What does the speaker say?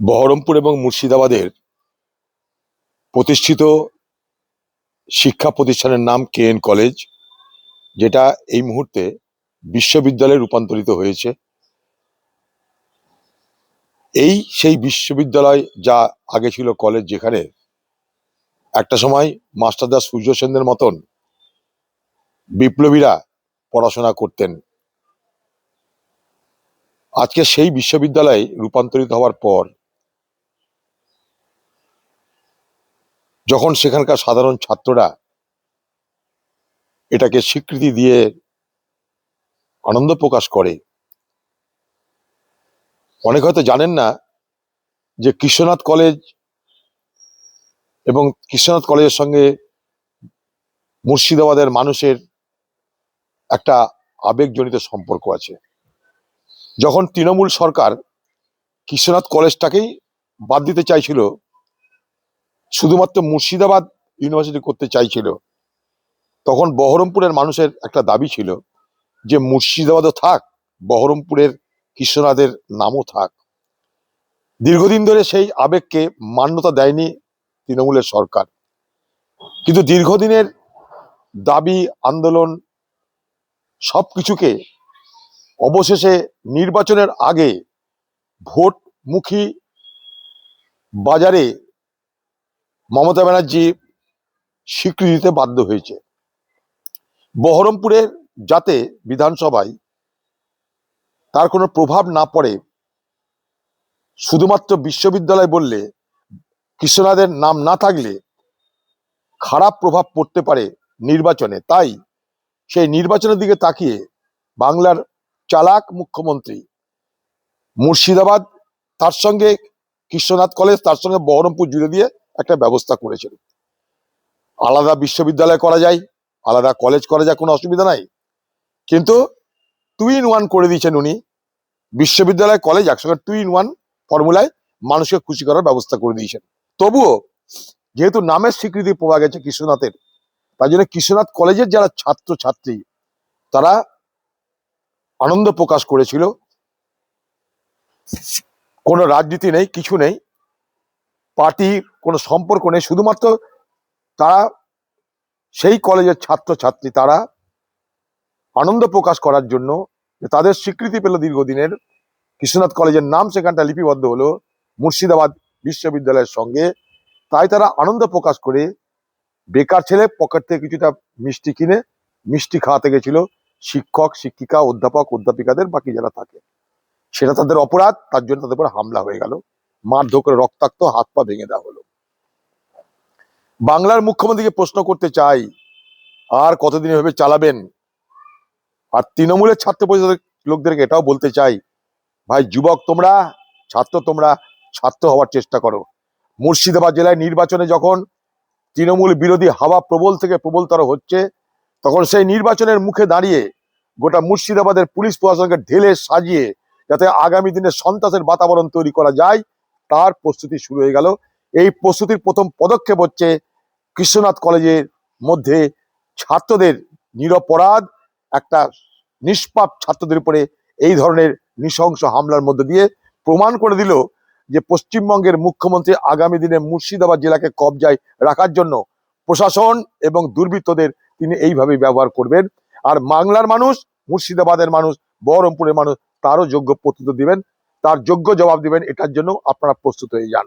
বহরমপুর এবং মুর্শিদাবাদের প্রতিষ্ঠিত শিক্ষা প্রতিষ্ঠানের নাম কে এন কলেজ, যেটা এই মুহূর্তে বিশ্ববিদ্যালয়ে রূপান্তরিত হয়েছে। এই সেই বিশ্ববিদ্যালয় যা আগে ছিল কলেজ, যেখানে একটা সময় মাস্টারদা সূর্য সেনদের মতন বিপ্লবীরা পড়াশোনা করতেন। আজকে সেই বিশ্ববিদ্যালয়ে রূপান্তরিত হওয়ার পর যখন সেখানকার সাধারণ ছাত্ররা এটাকে স্বীকৃতি দিয়ে আনন্দ প্রকাশ করে, অনেক হয়তো জানেন না যে কৃষ্ণনাথ কলেজ এবং কৃষ্ণনাথ কলেজের সঙ্গে মুর্শিদাবাদের মানুষের একটা আবেগজনিত সম্পর্ক আছে। যখন তৃণমূল সরকার কৃষ্ণনাথ কলেজটাকেই বাদ দিতে চাইছিল শুধুমাত্র মুর্শিদাবাদ ইউনিভার্সিটি করতে চাইছিল, তখন বহরমপুরের মানুষের একটা দাবি ছিল যে মুর্শিদাবাদও থাক, বহরমপুরের কৃষ্ণনাথের নামও থাক। দীর্ঘদিন ধরে সেই আবেগকে মান্যতা দেয়নি তৃণমূলের সরকার। কিন্তু দীর্ঘদিনের দাবি, আন্দোলন সব কিছুকে অবশেষে নির্বাচনের আগে ভোটমুখী বাজারে মমতা ব্যানার্জি স্বীকৃতি দিতে বাধ্য হয়েছে। বহরমপুরের যাতে বিধানসভায় তার কোনো প্রভাব না পড়ে, শুধুমাত্র বিশ্ববিদ্যালয় বললে, কৃষ্ণনাথের নাম না থাকলে খারাপ প্রভাব পড়তে পারে নির্বাচনে। তাই সেই নির্বাচনের দিকে তাকিয়ে বাংলার চালাক মুখ্যমন্ত্রী মুর্শিদাবাদ তার সঙ্গে কৃষ্ণনাথ কলেজ তার সঙ্গে বহরমপুর জুড়ে দিয়ে একটা ব্যবস্থা করেছিল আলাদা বিশ্ববিদ্যালয় করা যায়, আলাদা কলেজ করা যায়, কোনো অসুবিধা নাই। কিন্তু টু ইন ওয়ান করে দিয়েছেন উনি। বিশ্ববিদ্যালয় কলেজ একসঙ্গে টু ইন ওয়ান ফর্মুলায় মানুষকে খুশি করার ব্যবস্থা করে দিয়েছেন। তবুও যেহেতু নামের স্বীকৃতি পাওয়া গেছে কৃষ্ণনাথের তাই জন্য কৃষ্ণনাথ কলেজের যারা ছাত্র ছাত্রী তারা আনন্দ প্রকাশ করেছিল। কোনো রাজনীতি নেই, কিছু নেই। পার্টি কোনো সম্পর্ক নেই। শুধুমাত্র তারা সেই কলেজের ছাত্র ছাত্রী তারা আনন্দ প্রকাশ করার জন্য যে তাদের স্বীকৃতি পেল দীর্ঘদিনের। কৃষ্ণনাথ কলেজের নাম সেখানটা লিপিবদ্ধ হলো মুর্শিদাবাদ বিশ্ববিদ্যালয়ের সঙ্গে। তাই তারা আনন্দ প্রকাশ করে বেকার ছেলে পকেট থেকে কিছুটা মিষ্টি কিনে, মিষ্টি খাওয়াতে গেছিল। শিক্ষক, শিক্ষিকা, অধ্যাপক, অধ্যাপিকাদের বাকি যারা থাকে। সেটা তাদের অপরাধ, তার জন্য তাদের উপর হামলা হয়ে গেল। মারধর করে রক্তাক্ত, হাত পা ভেঙে দেওয়া হলো। বাংলার মুখ্যমন্ত্রীকে প্রশ্ন করতে চাই, আর কতদিন এভাবে চালাবেন? আর তৃণমূলের ছাত্র পরিষদের লোকদেরকে এটাও বলতে চাই, ভাই যুবক তোমরা, ছাত্র তোমরা, ছাত্র হওয়ার চেষ্টা করো। মুর্শিদাবাদ জেলায় নির্বাচনে যখন তৃণমূল বিরোধী হাওয়া প্রবল থেকে প্রবলতর হচ্ছে, তখন সেই নির্বাচনের মুখে দাঁড়িয়ে গোটা মুর্শিদাবাদের পুলিশ প্রশাসনকে ঢেলে সাজিয়ে যাতে আগামী দিনে সন্ত্রাসের বাতাবরণ তৈরি করা যায় তার প্রস্তুতি শুরু হয়ে গেল। এই প্রস্তুতির প্রথম পদক্ষেপ হচ্ছে কৃষ্ণনাথ কলেজের মধ্যে ছাত্রদের নিরপরাধ, একটা নিষ্পাপ ছাত্রদের উপরে এই ধরনের নৃশংস হামলার মধ্যে দিয়ে প্রমাণ করে দিল যে পশ্চিমবঙ্গের মুখ্যমন্ত্রী আগামী দিনে মুর্শিদাবাদ জেলাকে কবজায় রাখার জন্য প্রশাসন এবং দুর্বৃত্তদের তিনি এইভাবেই ব্যবহার করবেন। আর বাংলার মানুষ, মুর্শিদাবাদের মানুষ, বহরমপুরের মানুষ, তারও যোগ্য প্রস্তুত দিবেন। তার যোগ্য জবাব দিবেন এটার জন্য আপনারা প্রস্তুত হয়ে যান।